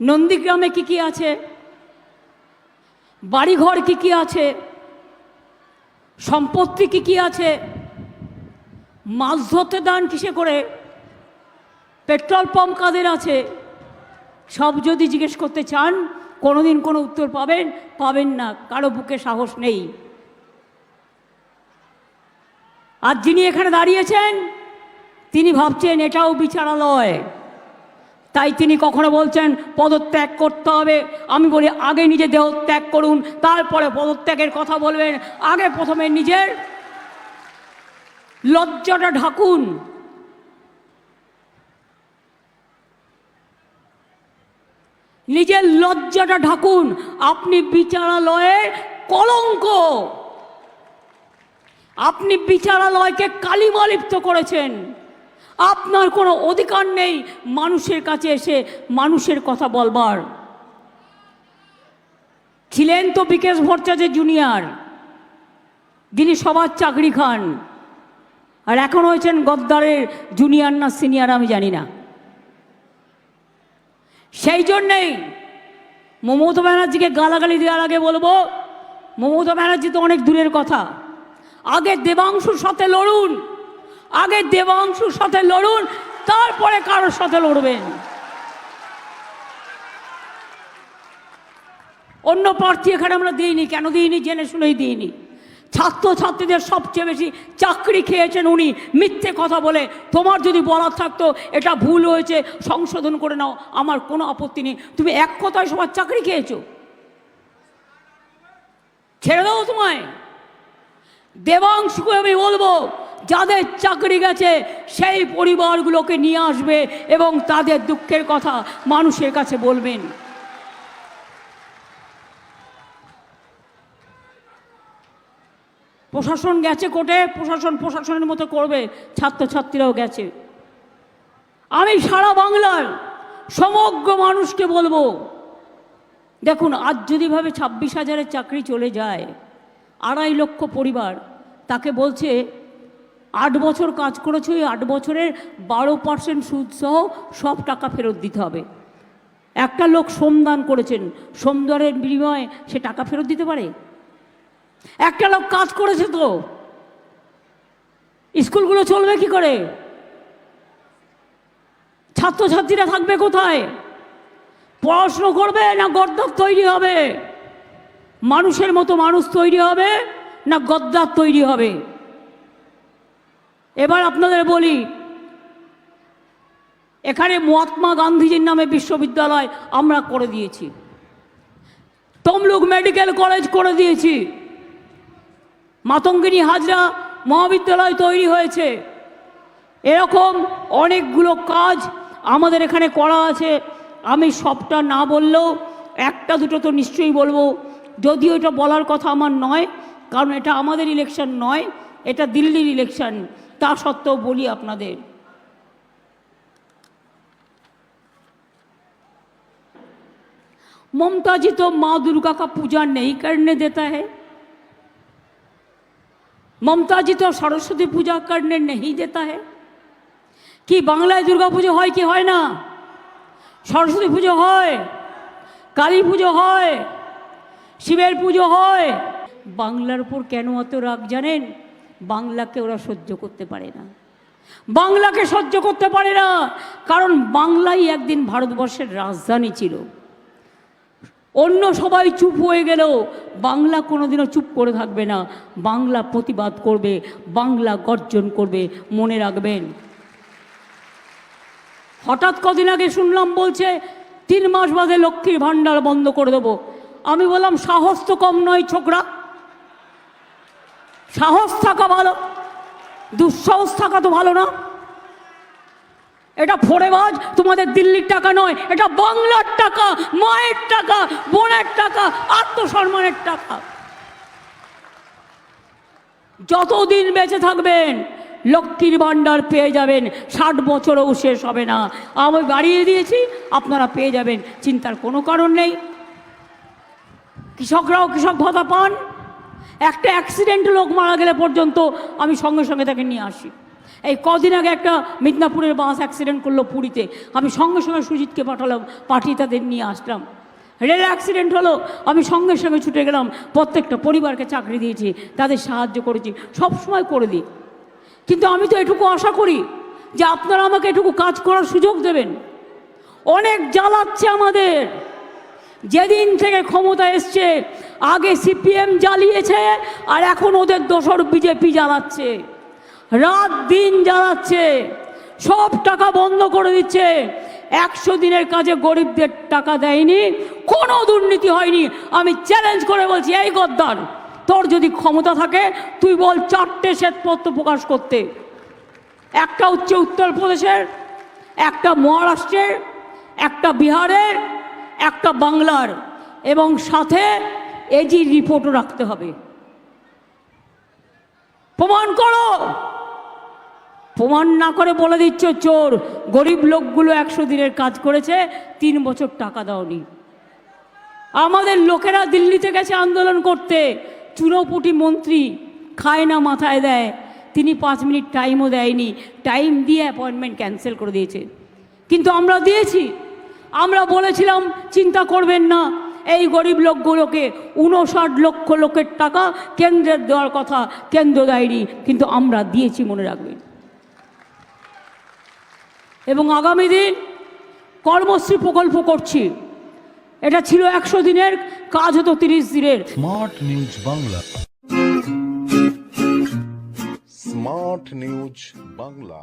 নন্দীগ্রামে কি কি আছে? বাড়িঘর কি কি আছে? সম্পত্তি কি কি আছে? মাছ ধরতে দান কিসে করে? পেট্রোল পাম্প কাদের আছে? সব যদি জিজ্ঞেস করতে চান, কোনোদিন কোনো উত্তর পাবেন পাবেন না, কারও বুকে সাহস নেই। আর যিনি এখানে দাঁড়িয়েছেন, তিনি ভাবছেন এটাও বিচারালয়। তাই তিনি কখনো বলছেন, পদত্যাগ করতে হবে। আমি বলি, আগে নিজে দেহ ত্যাগ করুন, তারপরে পদত্যাগের কথা বলবেন। আগে প্রথমে নিজের লজ্জাটা ঢাকুন। নিজের লজ্জাটা ঢাকুন। আপনি বিচারালয়ের কলঙ্ক। আপনি বিচারালয়কে কালিমালিপ্ত করেছেন। আপনার কোনো অধিকার নেই মানুষের কাছে এসে মানুষের কথা বলবার। ছিলেন তো বিকেশ ভট্টাচার্য জুনিয়র যিনি সবার চাকরি খান, আর এখন হয়েছেন গদ্দারের জুনিয়র না সিনিয়র আমি জানি না। সেই জন্যেই মমতা ব্যানার্জিকে গালাগালি দেওয়ার আগে বলব, মমতা ব্যানার্জি তো অনেক দূরের কথা। আগে দেবাংশুর সাথে লড়ুন আগে দেবাংশুর সাথে লড়ুন, তারপরে কারোর সাথে লড়বেন। অন্য প্রার্থী এখানে আমরা দিইনি, কেন দিইনি জেনে শুনেই দিইনি। ছাত্রছাত্রীদের সবচেয়ে বেশি চাকরি খেয়েছেন উনি, মিথ্যে কথা বলে। তোমার যদি বলার থাকতো, এটা ভুল হয়েছে, সংশোধন করে নাও, আমার কোনো আপত্তি নেই। তুমি এক কথায় সবার চাকরি খেয়েছো। ছেড়ে দাও তোমায়। দেবাংশকে আমি বলব যাদের চাকরি গেছে, সেই পরিবারগুলোকে নিয়ে আসবে এবং তাদের দুঃখের কথা মানুষের কাছে বলবেন। প্রশাসন গেছে কোর্টে, প্রশাসন প্রশাসনের মতো করবে, ছাত্রছাত্রীরাও গেছে। আমি সারা বাংলার সমগ্র মানুষকে বলব, দেখুন, আজ যদি ভাবে ছাব্বিশ হাজারের চাকরি চলে যায়, আড়াই লক্ষ পরিবার, তাকে বলছে আট বছর কাজ করেছে ওই আট বছরের বারো পার্সেন্ট সুদসহ সব টাকা ফেরত দিতে হবে। একটা লোক শ্রমদান করেছেন, শ্রমদানের বিনিময়ে সে টাকা ফেরত দিতে পারে? একটা লোক কাজ করেছে তো, স্কুলগুলো চলবে কি করে? ছাত্রছাত্রীরা থাকবে কোথায়? পড়াশুনো করবে না গদ্দার তৈরি হবে? মানুষের মতো মানুষ তৈরি হবে না গদ্দার তৈরি হবে? এবার আপনাদের বলি, এখানে মহাত্মা গান্ধীজির নামে বিশ্ববিদ্যালয় আমরা করে দিয়েছি। তমলুক মেডিকেল কলেজ করে দিয়েছি। মাতঙ্গিনী হাজরা মহাবিদ্যালয় তৈরি হয়েছে। এরকম অনেকগুলো কাজ আমাদের এখানে করা আছে। আমি সবটা না বললেও একটা দুটো তো নিশ্চয়ই বলব। যদিও এটা বলার কথা আমার নয়, কারণ এটা আমাদের ইলেকশন নয়, এটা দিল্লির ইলেকশন তা সত্ত্বেও বলি আপনাদের ममता जी तो माँ दुर्गा का पूजा नहीं करने देता है মমতা জি তো সরস্বতী পূজা করনে नहीं देता है কি বাংলায় দুর্গা পুজো হয় কি হয় না সরস্বতী পুজো হয় কালী পুজো হয় শিবের পুজো হয় বাংলার উপর কেন অত রাগ জানেন বাংলাকে ওরা সহ্য করতে পারে না। বাংলাকে সহ্য করতে পারে না। কারণ বাংলাই একদিন ভারতবর্ষের রাজধানী ছিল। অন্য সবাই চুপ হয়ে গেলেও বাংলা কোনোদিনও চুপ করে থাকবে না। বাংলা প্রতিবাদ করবে। বাংলা গর্জন করবে। মনে রাখবেন। হঠাৎ কদিন আগে শুনলাম বলছে, তিন মাস বাদে লক্ষ্মীর ভাণ্ডার বন্ধ করে দেবো। আমি বললাম, সাহস তো কম নয় ছোকরা। সাহস থাকা ভালো, দুঃসাহস থাকা তো ভালো না। এটা ফোরেবাজ, তোমাদের দিল্লির টাকা নয়, এটা বাংলার টাকা, মায়ের টাকা, বোনের টাকা, আত্মসম্মানের টাকা। যতদিন বেঁচে থাকবেন, লক্ষ্মীর ভাণ্ডার পেয়ে যাবেন, ষাট বছরও শেষ হবে না। আমি বাড়িয়ে দিয়েছি, আপনারা পেয়ে যাবেন, চিন্তার কোনো কারণ নেই। কৃষকরাও কৃষক ভাতা পান। একটা অ্যাক্সিডেন্ট লোক মারা গেলে পর্যন্ত আমি সঙ্গে সঙ্গে তাকে নিয়ে আসি। এই কদিন আগে একটা মিদনাপুরের বাস অ্যাক্সিডেন্ট করল পুরীতে। আমি সঙ্গে সঙ্গে সুজিতকে পাঠালাম, পাঠিয়ে তাদের নিয়ে আসলাম। রেল অ্যাক্সিডেন্ট হলো, আমি সঙ্গে সঙ্গে ছুটে গেলাম, প্রত্যেকটা পরিবারকে চাকরি দিয়েছি, তাদের সাহায্য করেছি, সব সময় করে দিই। কিন্তু আমি তো এটুকু আশা করি যে আপনারা আমাকে এটুকু কাজ করার সুযোগ দেবেন। অনেক জ্বালাচ্ছে আমাদের। যেদিন থেকে ক্ষমতা এসছে আগে সিপিএম জ্বালিয়েছে আর এখন ওদের দোসর বিজেপি জ্বালাচ্ছে। রাত দিন জ্বালাচ্ছে, সব টাকা বন্ধ করে দিচ্ছে। একশো দিনের কাজে গরিবদের টাকা দেয়নি, কোনো দুর্নীতি হয়নি। আমি চ্যালেঞ্জ করে বলছি, এই গদ্দার, তোর যদি ক্ষমতা থাকে, তুই বল চারটে শ্বেতপত্র প্রকাশ করতে। একটা হচ্ছে উত্তরপ্রদেশের, একটা মহারাষ্ট্রের, একটা বিহারের, একটা বাংলার। এবং সাথে এজি রিপোর্টও রাখতে হবে। প্রমাণ করো। প্রমাণ না করে বলে দিচ্ছ চোর। গরিব লোকগুলো একশো দিনের কাজ করেছে, তিন বছর টাকা দাওনি। আমাদের লোকেরা দিল্লিতে গেছে আন্দোলন করতে। চুনোপুটি মন্ত্রী খায় না মাথায় দেয়। তিনি পাঁচ মিনিট টাইমও দেয়নি। টাইম দিয়ে অ্যাপয়েন্টমেন্ট ক্যান্সেল করে দিয়েছে। কিন্তু আমরা দিয়েছি। আমরা বলেছিলাম, চিন্তা করবেন না। এই গরিব লোকগুলোকে উনষাট লক্ষ লোকের টাকা কেন্দ্রের দেওয়ার কথা কেন্দ্র দেয়নি, কিন্তু আমরা দিয়েছি মনে রাখবেন। এবং আগামী দিন কর্মশ্রী প্রকল্প করছি। এটা ছিল একশো দিনের, কাজ হতো তিরিশ দিনের। Smart news Bangla. Smart news Bangla.